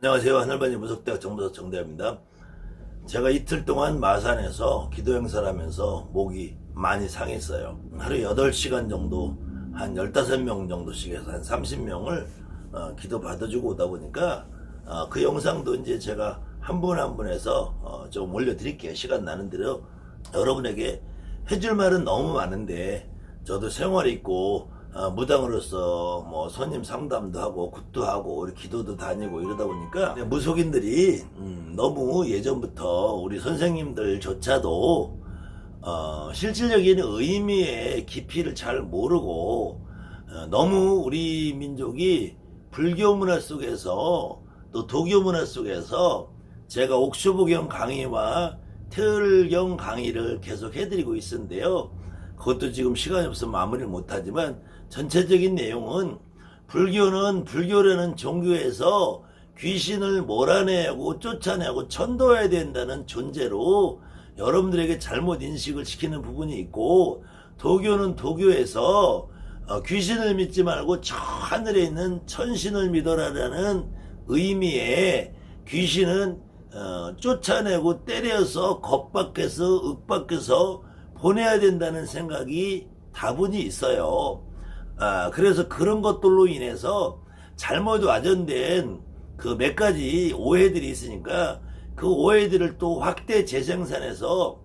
안녕하세요. 하늘반이 무속대학 정보사 정대입니다. 제가 이틀 동안 마산에서 기도 행사를 하면서 목이 많이 상했어요. 하루 8시간 정도 한 15명 정도씩 해서 한 30명을 어, 기도 받아주고 오다 보니까 어, 그 영상도 이제 제가 한 분 한 분에서 어, 좀 올려드릴게요. 시간 나는 대로 여러분에게 해줄 말은 너무 많은데 저도 생활이 있고 어, 무당으로서 뭐 손님 상담도 하고 굿도 하고 우리 기도도 다니고 이러다 보니까 무속인들이 음, 너무 예전부터 우리 선생님들조차도 어, 실질적인 의미의 깊이를 잘 모르고 어, 너무 우리 민족이 불교 문화 속에서 또 도교 문화 속에서 제가 옥수보경 강의와 태을경 강의를 계속 해드리고 있는데요. 그것도 지금 시간이 없어서 마무리를 못하지만 전체적인 내용은 불교는 불교라는 종교에서 귀신을 몰아내고 쫓아내고 천도해야 된다는 존재로 여러분들에게 잘못 인식을 시키는 부분이 있고 도교는 도교에서 어, 귀신을 믿지 말고 저 하늘에 있는 천신을 믿어라라는 의미의 귀신은 어, 쫓아내고 때려서 겁박해서 윽박해서 보내야 된다는 생각이 다분히 있어요. 아, 그래서 그런 것들로 인해서 잘못 와전된 그 몇 가지 오해들이 있으니까 그 오해들을 또 확대 재생산해서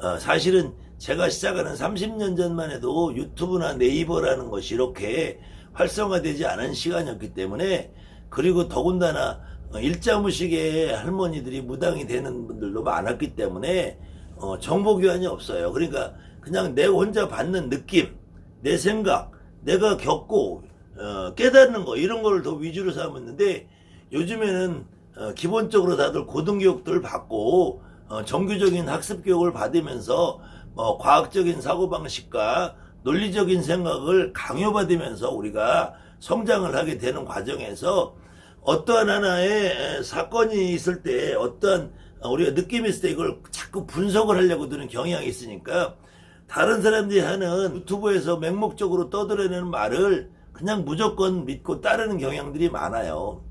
어, 사실은 제가 시작하는 30년 전만 해도 유튜브나 네이버라는 것이 이렇게 활성화되지 않은 시간이었기 때문에 그리고 더군다나 어, 일자무식의 할머니들이 무당이 되는 분들도 많았기 때문에 어, 정보 교환이 없어요. 그러니까 그냥 내 혼자 받는 느낌, 내 생각, 내가 겪고 어, 깨닫는 거 이런 거를 더 위주로 삼았는데 요즘에는 어, 기본적으로 다들 고등교육들 받고 어, 정규적인 학습 교육을 받으면서 뭐 과학적인 사고방식과 논리적인 생각을 강요받으면서 우리가 성장을 하게 되는 과정에서 어떠한 하나의 에, 사건이 있을 때 어떠한 어, 우리가 느낌이 있을 때 이걸 자꾸 분석을 하려고 드는 경향이 있으니까 다른 사람들이 하는 유튜브에서 맹목적으로 떠들어내는 말을 그냥 무조건 믿고 따르는 경향들이 많아요.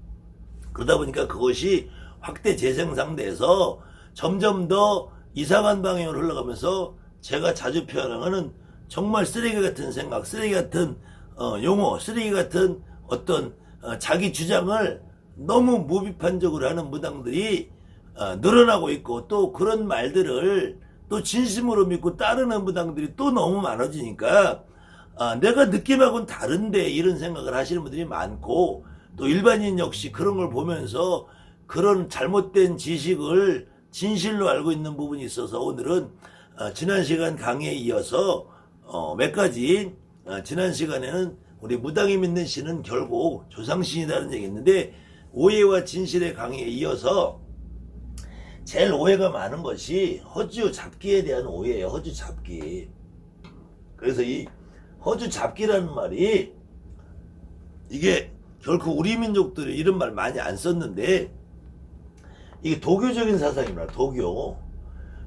그러다 보니까 그것이 확대 재생상돼서 점점 더 이상한 방향으로 흘러가면서 제가 자주 표현하는 정말 쓰레기 같은 생각, 쓰레기 같은 어, 용어, 쓰레기 같은 어떤 어, 자기 주장을 너무 무비판적으로 하는 무당들이 어, 늘어나고 있고 또 그런 말들을 또 진심으로 믿고 따르는 무당들이 또 너무 많아지니까 아, 내가 느낌하고는 다른데 이런 생각을 하시는 분들이 많고 또 일반인 역시 그런 걸 보면서 그런 잘못된 지식을 진실로 알고 있는 부분이 있어서 오늘은 어, 지난 시간 강의에 이어서 어, 몇 가지 어, 지난 시간에는 우리 무당이 믿는 신은 결국 조상신이라는 얘기 있는데 오해와 진실의 강의에 이어서 제일 오해가 많은 것이 허주 잡기에 대한 오해예요. 허주 잡기. 그래서 이 허주 잡기라는 말이 이게 결코 우리 민족들이 이런 말 많이 안 썼는데 이게 도교적인 사상입니다. 도교.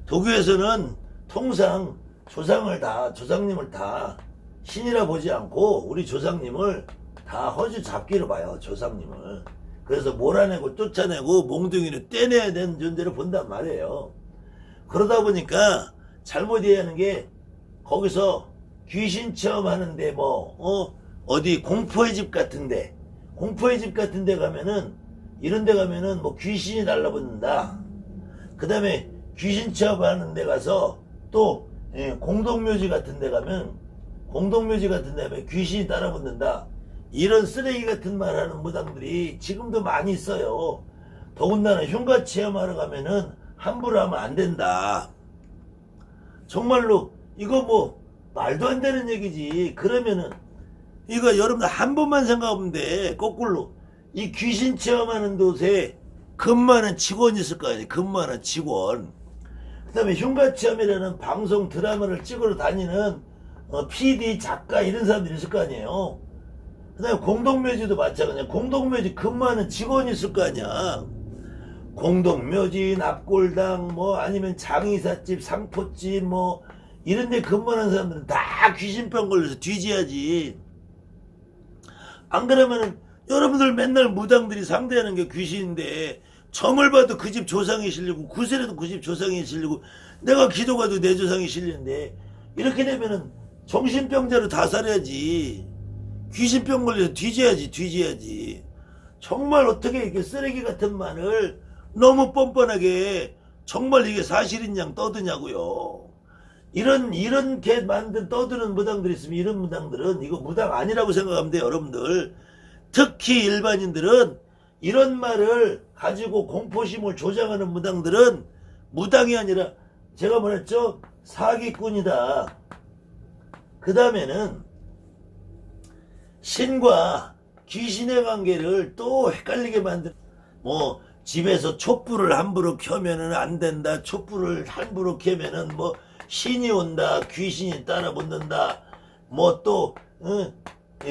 도교에서는 통상 조상을 다 조상님을 다 신이라 보지 않고 우리 조상님을 다 허주 잡기로 봐요. 조상님을. 그래서 몰아내고 쫓아내고 몽둥이를 떼내야 되는 존재로 본단 말이에요. 그러다 보니까 잘못 이해하는 게 거기서 귀신 체험하는데 뭐 어, 어디 공포의 집 같은데 공포의 집 같은데 가면은 이런 데 가면은 뭐 귀신이 달라붙는다. 그 다음에 귀신 체험하는 데 가서 또 예, 공동묘지 같은 데 가면 공동묘지 같은 데 가면 귀신이 따라붙는다. 이런 쓰레기 같은 말 하는 무당들이 지금도 많이 있어요. 더군다나 흉가 체험하러 가면은 함부로 하면 안 된다. 정말로 이거 뭐 말도 안 되는 얘기지. 그러면은 이거 여러분들 한 번만 생각하면 돼. 거꾸로 이 귀신 체험하는 곳에 근무하는 직원이 있을 거 아니에요. 근무하는 직원. 그 다음에 흉가 체험이라는 방송 드라마를 찍으러 다니는 어, PD 작가 이런 사람들이 있을 거 아니에요. 그 다음에 공동묘지도 마찬가지야. 공동묘지 근무하는 직원이 있을 거 아니야. 공동묘지, 납골당, 뭐 아니면 장의사집, 상포집, 뭐 이런 데 근무하는 사람들은 다 귀신병 걸려서 뒤지야지. 안 그러면은 여러분들 맨날 무당들이 상대하는 게 귀신인데 점을 봐도 그 집 조상이 실리고 구슬에도 그 집 조상이 실리고 내가 기도 가도 내 조상이 실리는데 이렇게 되면은 정신병자로 다 살아야지 귀신병 걸려서 뒤져야지 뒤져야지. 정말 어떻게 이렇게 쓰레기 같은 말을 너무 뻔뻔하게 정말 이게 사실인 양 떠드냐고요? 이런 이렇게 만든 떠드는 무당들이 있으면 이런 무당들은 이거 무당 아니라고 생각하면 돼요 여러분들. 특히 일반인들은 이런 말을 가지고 공포심을 조장하는 무당들은 무당이 아니라 제가 뭐랬죠? 사기꾼이다. 그 다음에는 신과 귀신의 관계를 또 헷갈리게 만든 뭐 집에서 촛불을 함부로 켜면은 안 된다 촛불을 함부로 켜면은 뭐 신이 온다 귀신이 따라 붙는다 뭐또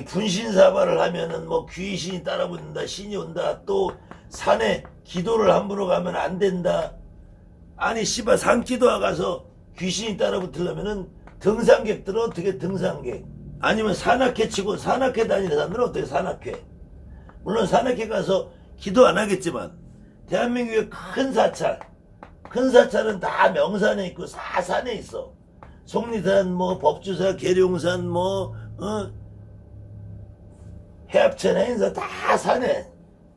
분신사발을 하면은 뭐 귀신이 따라 붙는다 신이 온다 또 산에 기도를 함부로 가면 안 된다. 아니 씨발 산기도와 가서 귀신이 따라 붙으려면은 등산객들은 어떻게 등산객 아니면 산악회 치고 산악회 다니는 사람들은 어떻게 산악회. 물론 산악회 가서 기도 안 하겠지만 대한민국의 큰 사찰 큰 사찰은 다 명산에 있고 사산에 있어. 속리산 뭐 법주사 계룡산 뭐 어? 해합천 해인사 다 산에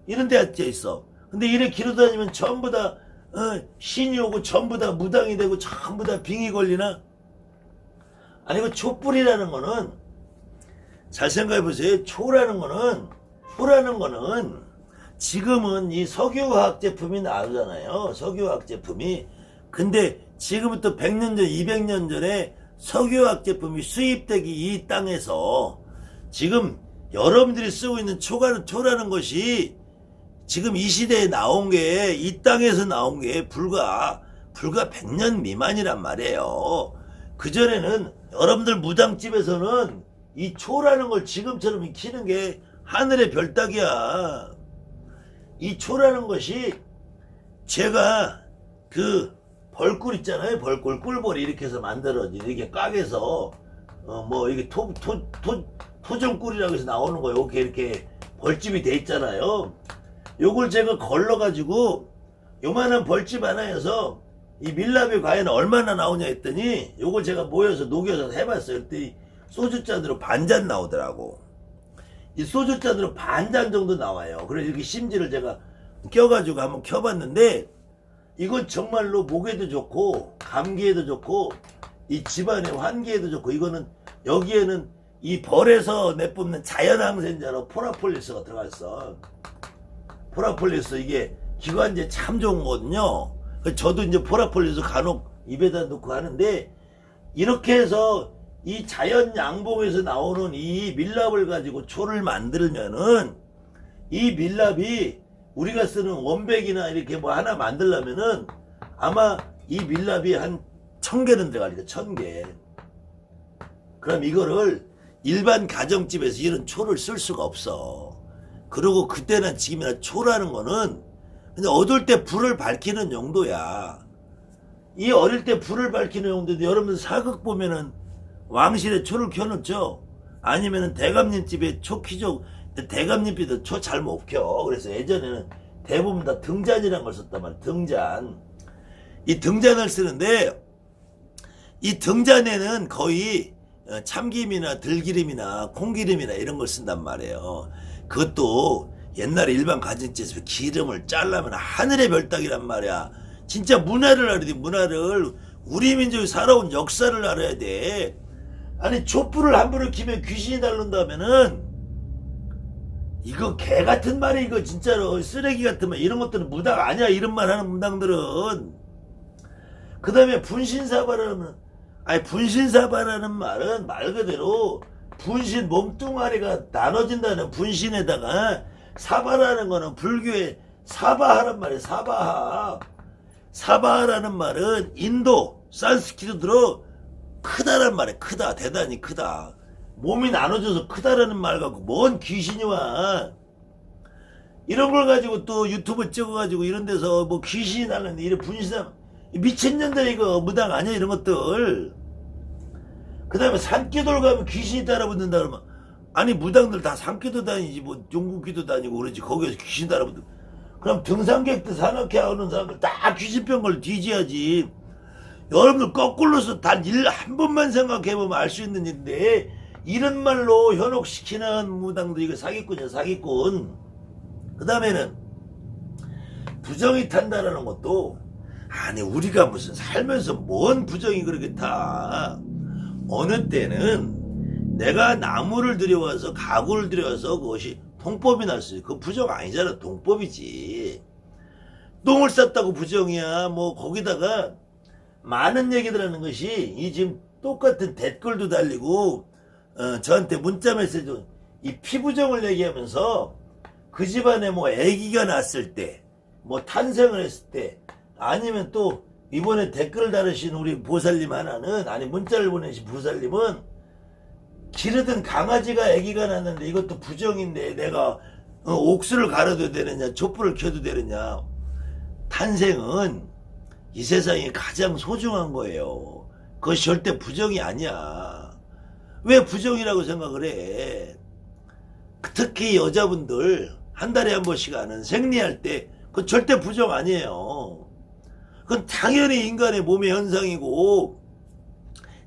이런 데 있어. 근데 이래 기도 다니면 전부 다 어, 신이 오고 전부 다 무당이 되고 전부 다 빙이 걸리나? 아니 그 촛불이라는 거는 잘 생각해 보세요. 초라는 거는 초라는 거는 지금은 이 석유화학 제품이 나오잖아요. 석유화학 제품이 근데 지금부터 100년 전, 200년 전에 석유화학 제품이 수입되기 이 땅에서 지금 여러분들이 쓰고 있는 초가는 초라는 것이 지금 이 시대에 나온 게 이 땅에서 나온 게 불과 불과 100년 미만이란 말이에요. 그 전에는 여러분들 무당집에서는 이 초라는 걸 지금처럼 익히는 게 하늘의 별따기야. 이 초라는 것이 제가 그 벌꿀 있잖아요. 벌꿀 꿀벌이 이렇게 해서 만들어진 이렇게 깍에서 어 뭐 이게 토 토 토 토종꿀이라고 해서 나오는 거예요. 이렇게 이렇게 벌집이 돼 있잖아요. 요걸 제가 걸러 가지고 요만한 벌집 하나에서 이 밀랍이 과연 얼마나 나오냐 했더니 요걸 제가 모여서 녹여서 해봤어요. 그랬더니 소주잔으로 반잔 나오더라고. 이 소주잔으로 반잔 정도 나와요. 그래서 이렇게 심지를 제가 껴가지고 한번 켜봤는데 이건 정말로 목에도 좋고 감기에도 좋고 이 집안의 환기에도 좋고 이거는 여기에는 이 벌에서 내뿜는 자연항생제로 포라폴리스가 들어가 있어. 포라폴리스 이게 기관지에 참 좋은 거거든요. 저도 이제 포라폴리스 간혹 입에다 넣고 하는데 이렇게 해서 이 자연 양봉에서 나오는 이 밀랍을 가지고 초를 만들면은 이 밀랍이 우리가 쓰는 원백이나 이렇게 뭐 하나 만들려면은 아마 이 밀랍이 한 천 개는 들어가니까 천 개. 그럼 이거를 일반 가정집에서 이런 초를 쓸 수가 없어. 그리고 그때나 지금이나 초라는 거는 그냥 얻을 때 불을 밝히는 용도야. 이 어릴 때 불을 밝히는 용도인데 여러분들 사극 보면은 왕실에 초를 켜놓죠. 아니면은 대감님 집에 초 키죠. 대감님 집도 초 잘 못 켜. 그래서 예전에는 대부분 다 등잔이라는 걸 썼단 말이야. 등잔. 이 등잔을 쓰는데 이 등잔에는 거의 어, 참기름이나 들기름이나 콩기름이나 이런 걸 쓴단 말이에요. 그것도 옛날에 일반 가정집에서 기름을 잘라면 하늘의 별따기란 말이야. 진짜 문화를 알아야 돼, 문화를. 우리 민족이 살아온 역사를 알아야 돼. 아니, 촛불을 함부로 키면 귀신이 달른다면은, 이거 개 같은 말이 이거 진짜로 쓰레기 같은 말, 이런 것들은 무당 아니야, 이런 말 하는 무당들은. 그 다음에 분신사바라는, 아니, 분신사바라는 말은 말 그대로 분신 몸뚱아리가 나눠진다는 분신에다가 사바라는 거는 불교의 사바하란 말이에요. 사바하. 사바하라는 말은 인도 산스키르트로 크다란 말이에요. 크다. 대단히 크다. 몸이 나눠져서 크다라는 말 갖고 뭔 귀신이 와. 이런 걸 가지고 또 유튜브 찍어가지고 이런 데서 뭐 귀신이 나는데 이런 분신사 미친년들 이거 무당 아니야 이런 것들. 그 다음에 산기돌 가면 귀신이 따라 붙는다 그러면 아니 무당들 다 산기도 다니지 뭐 용궁기도 다니고 그러지 거기에서 귀신 따라붙어 그럼 등산객들 산악회 하는 사람들 다 귀신병 걸 뒤져야지 여러분들 거꾸로서 단 일 한 번만 생각해보면 알 수 있는 일인데 이런 말로 현혹시키는 무당들 이거 사기꾼이야 사기꾼. 그 다음에는 부정이 탄다라는 것도 아니 우리가 무슨 살면서 뭔 부정이 그렇게 타? 어느 때는 내가 나무를 들여와서 가구를 들여와서 그것이 통법이 났어요 그 부정 아니잖아 통법이지. 똥을 쌌다고 부정이야. 뭐 거기다가 많은 얘기들 하는 것이 이 지금 똑같은 댓글도 달리고 어, 저한테 문자 메시지 이 피부정을 얘기하면서 그 집안에 뭐 아기가 났을 때 뭐 탄생을 했을 때 아니면 또 이번에 댓글을 달으신 우리 보살님 하나는 아니 문자를 보내신 보살님은 기르던 강아지가 아기가 났는데 이것도 부정인데 내가 어, 옥수를 갈아도 되느냐 촛불을 켜도 되느냐. 탄생은 이 세상에 가장 소중한 거예요. 그것이 절대 부정이 아니야. 왜 부정이라고 생각을 해? 특히 여자분들 한 달에 한 번씩 하는 생리할 때 그건 절대 부정 아니에요. 그건 당연히 인간의 몸의 현상이고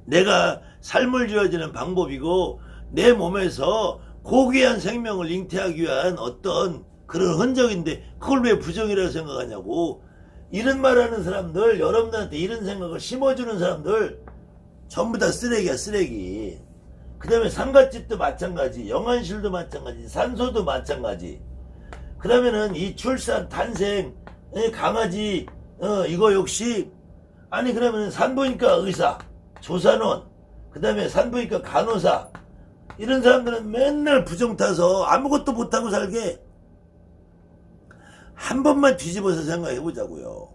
내가 삶을 지어지는 방법이고 내 몸에서 고귀한 생명을 잉태하기 위한 어떤 그런 흔적인데 그걸 왜 부정이라고 생각하냐고 이런 말하는 사람들 여러분들한테 이런 생각을 심어주는 사람들 전부 다 쓰레기야 쓰레기. 그 다음에 상갓집도 마찬가지 영안실도 마찬가지 산소도 마찬가지. 그러면은 이 출산 탄생 에, 강아지 어, 이거 역시. 아니 그러면은 산부인과 의사 조산원. 그 다음에 산부인과 간호사. 이런 사람들은 맨날 부정 타서 아무것도 못하고 살게 한 번만 뒤집어서 생각해 보자고요.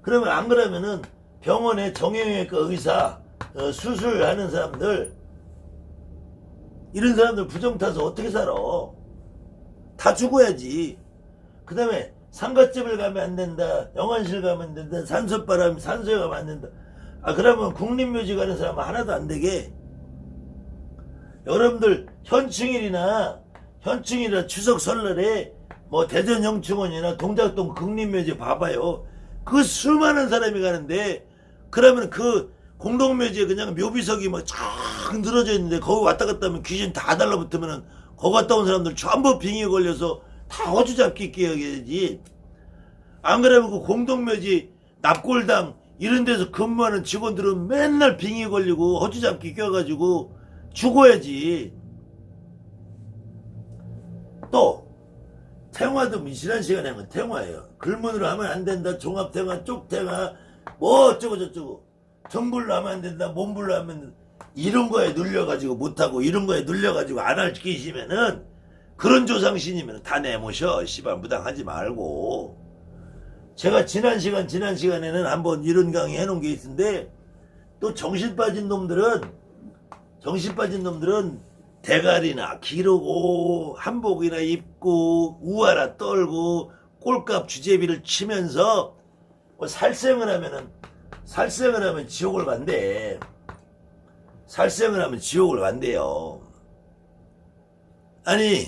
그러면 안 그러면은 병원에 정형외과 의사 어, 수술하는 사람들 이런 사람들 부정 타서 어떻게 살아? 다 죽어야지. 그 다음에 상가집을 가면 안 된다. 영안실 가면 안 된다. 산소바람, 산소에 가면 안 된다. 아, 그러면 국립묘지 가는 사람은 하나도 안 되게. 여러분들 현충일이나 현충일이나 추석 설날에 뭐 대전 영충원이나 동작동 국립묘지 봐봐요. 그 수많은 사람이 가는데 그러면 그 공동묘지에 그냥 묘비석이 막쫙 늘어져 있는데 거기 왔다 갔다 하면 귀신 다 달라붙으면은 거기 갔다 온 사람들 전부 빙의에 걸려서 다 허주잡기 끼어야지. 안 그러면 그 공동묘지 납골당 이런 데서 근무하는 직원들은 맨날 빙의 걸리고 허주잡기 껴가지고 죽어야지. 또 태화도 미실한 시간에 하면 태화예요. 글문으로 하면 안 된다. 종합태화, 쪽태화, 뭐 어쩌고 저쩌고. 정불로 하면 안 된다. 몸불로 하면. 이런 거에 눌려가지고 못하고 이런 거에 눌려가지고 안할 끼시면은 그런 조상신이면 다 내모셔. 씨발 무당하지 말고. 제가 지난 시간 지난 시간에는 한번 이런 강의 해놓은 게 있는데 또 정신 빠진 놈들은 정신 빠진 놈들은 대가리나 기르고 한복이나 입고 우아라 떨고 꼴값 주제비를 치면서 뭐 살생을 하면은 살생을 하면 지옥을 간대. 살생을 하면 지옥을 간대요. 아니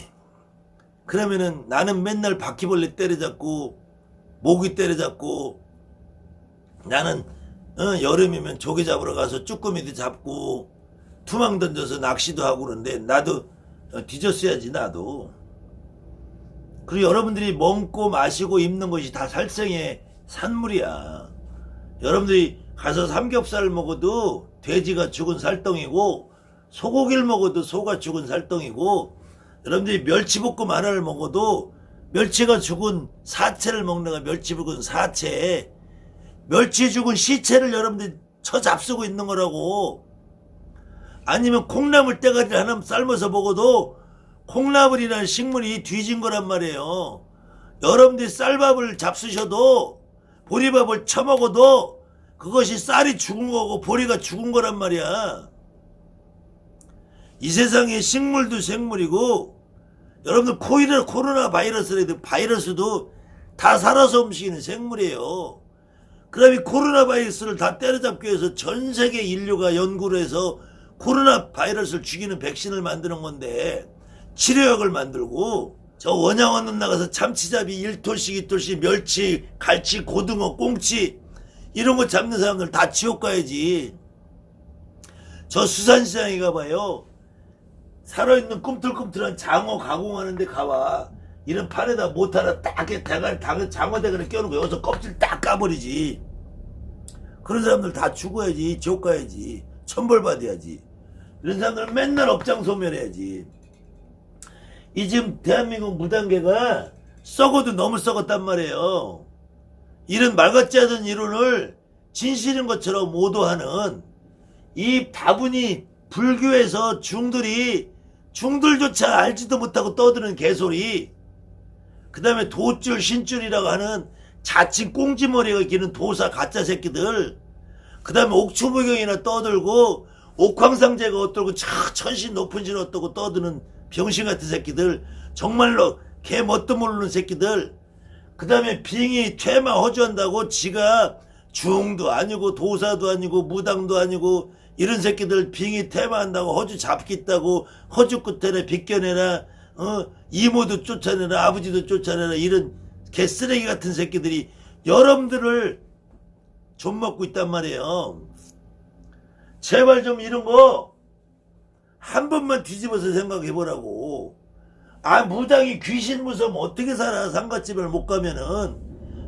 그러면은 나는 맨날 바퀴벌레 때려잡고 모기 때려잡고 나는 어, 여름이면 조개 잡으러 가서 쭈꾸미도 잡고 투망 던져서 낚시도 하고 그러는데 나도 어, 뒤졌어야지 나도. 그리고 여러분들이 먹고 마시고 입는 것이 다 살생의 산물이야. 여러분들이 가서 삼겹살을 먹어도 돼지가 죽은 살덩이고 소고기를 먹어도 소가 죽은 살덩이고 여러분들이 멸치볶음 하나를 먹어도 멸치가 죽은 사체를 먹는가 멸치 죽은 사체. 멸치 죽은 시체를 여러분들이 처잡수고 있는 거라고 아니면 콩나물 대가리를 하나 삶아서 먹어도 콩나물이라는 식물이 뒤진 거란 말이에요. 여러분들이 쌀밥을 잡수셔도 보리밥을 처먹어도 그것이 쌀이 죽은 거고 보리가 죽은 거란 말이야. 이 세상에 식물도 생물이고 여러분들 코이나 코로나 바이러스라도 바이러스도 다 살아서 움직이는 생물이에요. 그럼 이 코로나 바이러스를 다 때려잡기 위해서 전 세계 인류가 연구를 해서 코로나 바이러스를 죽이는 백신을 만드는 건데 치료약을 만들고 저 원양원은 나가서 참치잡이 1톤씩 2톤씩 멸치, 갈치, 고등어, 꽁치 이런 거 잡는 사람들 다 지옥 가야지. 저 수산시장에 가봐요. 살아있는 꿈틀꿈틀한 장어 가공하는데 가봐. 이런 판에다 못 하나 딱 대가리 당 장어 대가리 껴놓고 여기서 껍질 딱 까버리지. 그런 사람들 다 죽어야지. 지옥 가야지. 천벌 받아야지. 이런 사람들은 맨날 업장 소멸해야지. 이 지금 대한민국 무단계가 썩어도 너무 썩었단 말이에요. 이런 말 같지 않은 이론을 진실인 것처럼 오도하는 이 다분히 불교에서 중들이 중들조차 알지도 못하고 떠드는 개소리 그 다음에 도줄 신줄이라고 하는 자칭 꽁지머리가 기는 도사 가짜 새끼들 그 다음에 옥추무경이나 떠들고 옥황상제가 어떠고 차 천신 높은 신 어떠고 떠드는 병신 같은 새끼들 정말로 개 뭣도 모르는 새끼들 그 다음에 빙이 퇴마 허주한다고 지가 중도 아니고 도사도 아니고 무당도 아니고 이런 새끼들 빙이 퇴마한다고 허주 잡겠다고 허주 끝에나 빗겨내라 어 이모도 쫓아내라 아버지도 쫓아내라 이런 개쓰레기 같은 새끼들이 여러분들을 좀 먹고 있단 말이에요 제발 좀 이런 거 한 번만 뒤집어서 생각해 보라고. 아 무당이 귀신 무서우면 어떻게 살아? 상가집을 못 가면은.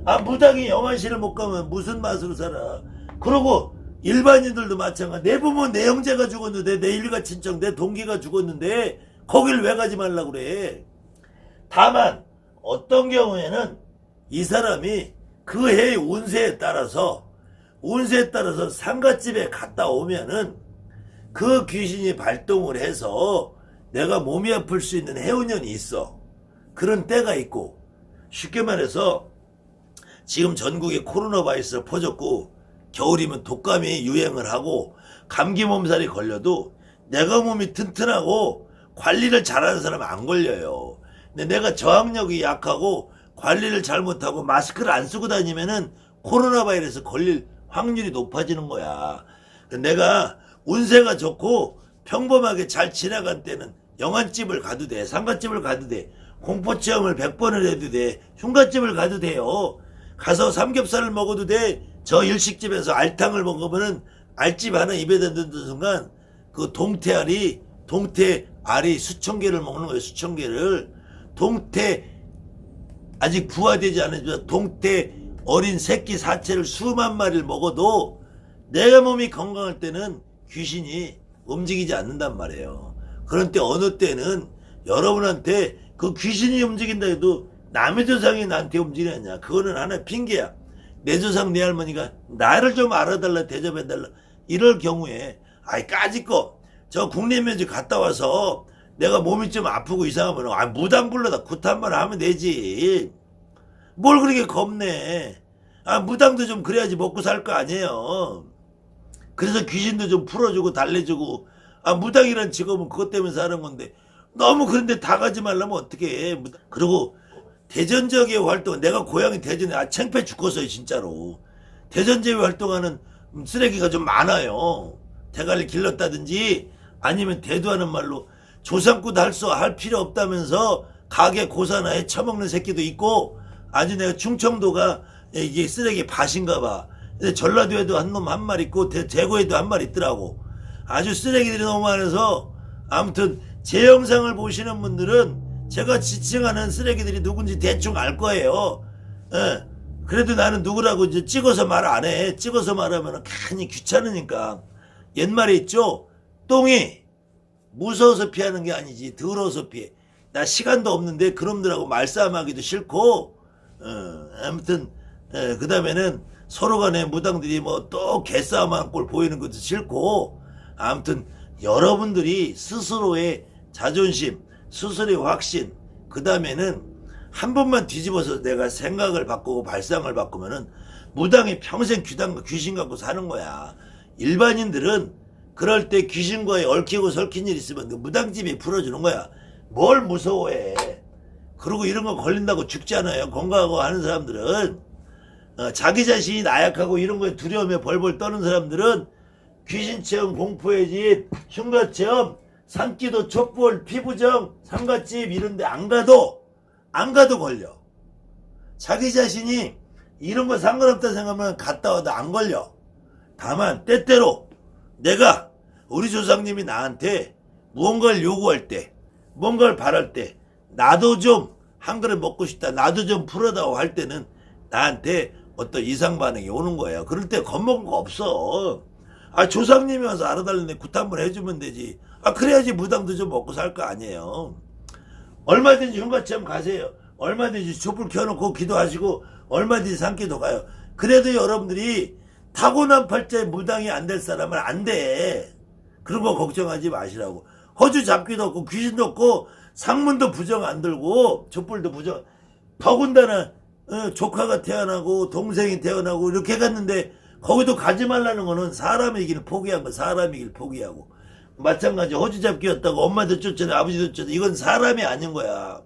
아 무당이 영화실을 못 가면 무슨 맛으로 살아? 그러고 일반인들도 마찬가지 내 부모 내 형제가 죽었는데 내 일가 친척 내 동기가 죽었는데 거길 왜 가지 말라 그래? 다만 어떤 경우에는 이 사람이 그 해의 운세에 따라서 운세에 따라서 상가집에 갔다 오면은 그 귀신이 발동을 해서 내가 몸이 아플 수 있는 해운년이 있어. 그런 때가 있고 쉽게 말해서 지금 전국에 코로나 바이러스가 퍼졌고 겨울이면 독감이 유행을 하고 감기 몸살이 걸려도 내가 몸이 튼튼하고 관리를 잘하는 사람은 안 걸려요. 근데 내가 저항력이 약하고 관리를 잘못하고 마스크를 안 쓰고 다니면은 코로나 바이러스 걸릴 확률이 높아지는 거야. 내가 운세가 좋고 평범하게 잘 지나간 때는 영안집을 가도 돼. 상가집을 가도 돼. 공포체험을 100번을 해도 돼. 흉가집을 가도 돼요. 가서 삼겹살을 먹어도 돼. 저 일식집에서 알탕을 먹으면은 알집 하나 입에 넣는 순간 그 동태알이 동태 알이 수천 개를 먹는 거예요. 수천 개를 동태 아직 부화되지 않은 동태 어린 새끼 사체를 수만 마리를 먹어도 내가 몸이 건강할 때는 귀신이 움직이지 않는단 말이에요. 그런 때 어느 때는 여러분한테 그 귀신이 움직인다 해도 남의 조상이 나한테 움직이느냐 그거는 하나의 핑계야. 내 조상 내 할머니가 나를 좀 알아달라 대접해달라 이럴 경우에 아이 까짓거 저 국내면접 갔다 와서 내가 몸이 좀 아프고 이상하면 아 무당 불러다 굿한말 하면 되지 뭘 그렇게 겁내? 아 무당도 좀 그래야지 먹고 살 거 아니에요. 그래서 귀신도 좀 풀어주고 달래주고. 아 무당이란 직업은 그것 때문에 사는 건데. 너무 그런데 다 가지 말라면 어떡해? 그리고 대전 지역의 활동 내가 고향이 대전에 아 창피해 죽겠어요 진짜로. 대전 지역에 활동하는 쓰레기가 좀 많아요. 대가리 길렀다든지 아니면 대두하는 말로 조상꾼 할수 할 필요 없다면서 가게 고사나에 처먹는 새끼도 있고 아주 내가 충청도가 이게 쓰레기 밭인가 봐 근데 전라도에도 한 놈한 마리 있고 대, 대구에도 한 마리 있더라고. 아주 쓰레기들이 너무 많아서 아무튼 제 영상을 보시는 분들은 제가 지칭하는 쓰레기들이 누군지 대충 알 거예요. 예. 그래도 나는 누구라고 이제 찍어서 말 안 해. 찍어서 말하면 괜히 귀찮으니까. 옛말에 있죠? 똥이 무서워서 피하는 게 아니지. 더러워서 피해. 나 시간도 없는데 그놈들하고 말싸움하기도 싫고, 어, 아무튼, 예, 그 다음에는 서로 간에 무당들이 뭐 또 개싸움한 꼴 보이는 것도 싫고 아무튼 여러분들이 스스로의 자존심, 스스로의 확신, 그 다음에는 한 번만 뒤집어서 내가 생각을 바꾸고 발상을 바꾸면은 무당이 평생 귀당, 귀신 갖고 사는 거야. 일반인들은 그럴 때 귀신과에 얽히고 설킨 일 있으면 그 무당집이 풀어주는 거야. 뭘 무서워해. 그리고 이런 거 걸린다고 죽잖아요. 건강하고 하는 사람들은. 어, 자기 자신이 나약하고 이런 거에 두려움에 벌벌 떠는 사람들은 귀신 체험, 공포의 집, 흉가 체험, 산기도, 촛불, 피부정, 상갓집 이런 데 안 가도 안 가도 걸려. 자기 자신이 이런 거 상관없다 생각하면 갔다 와도 안 걸려. 다만 때때로 내가 우리 조상님이 나한테 무언가를 요구할 때, 뭔가를 바랄 때, 나도 좀 한 그릇 먹고 싶다, 나도 좀 풀어다오 할 때는 나한테 어떤 이상 반응이 오는 거예요. 그럴 때 겁먹은 거 없어. 아, 조상님이 와서 알아달라는데 굿 한번 해주면 되지. 아, 그래야지 무당도 좀 먹고 살 거 아니에요. 얼마든지 흉가체험 가세요. 얼마든지 촛불 켜놓고 기도하시고 얼마든지 산기도 가요. 그래도 여러분들이 타고난 팔자에 무당이 안 될 사람은 안 돼. 그런 거 걱정하지 마시라고. 허주 잡기도 없고 귀신도 없고 상문도 부정 안 들고 촛불도 부정. 더군다나 어, 조카가 태어나고 동생이 태어나고 이렇게 갔는데 거기도 가지 말라는 거는 사람이길 포기한 거 사람이길 포기하고 마찬가지 허주 잡기였다고 엄마도 쫓잖아 아버지도 쫓잖아 이건 사람이 아닌 거야.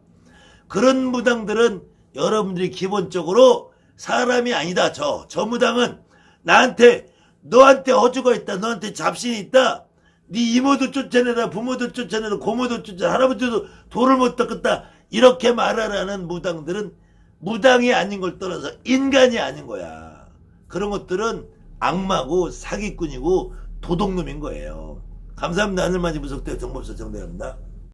그런 무당들은 여러분들이 기본적으로 사람이 아니다. 저, 저 무당은 나한테, 너한테 허주가 있다. 너한테 잡신이 있다. 네 이모도 쫓아내라. 부모도 쫓아내라. 고모도 쫓아내라. 할아버지도 돌을 못 닦았다. 이렇게 말하라는 무당들은 무당이 아닌 걸 떠나서 인간이 아닌 거야. 그런 것들은 악마고 사기꾼이고 도둑놈인 거예요. 감사합니다. 하늘만이 무섭대요. 정보사 정대합니다.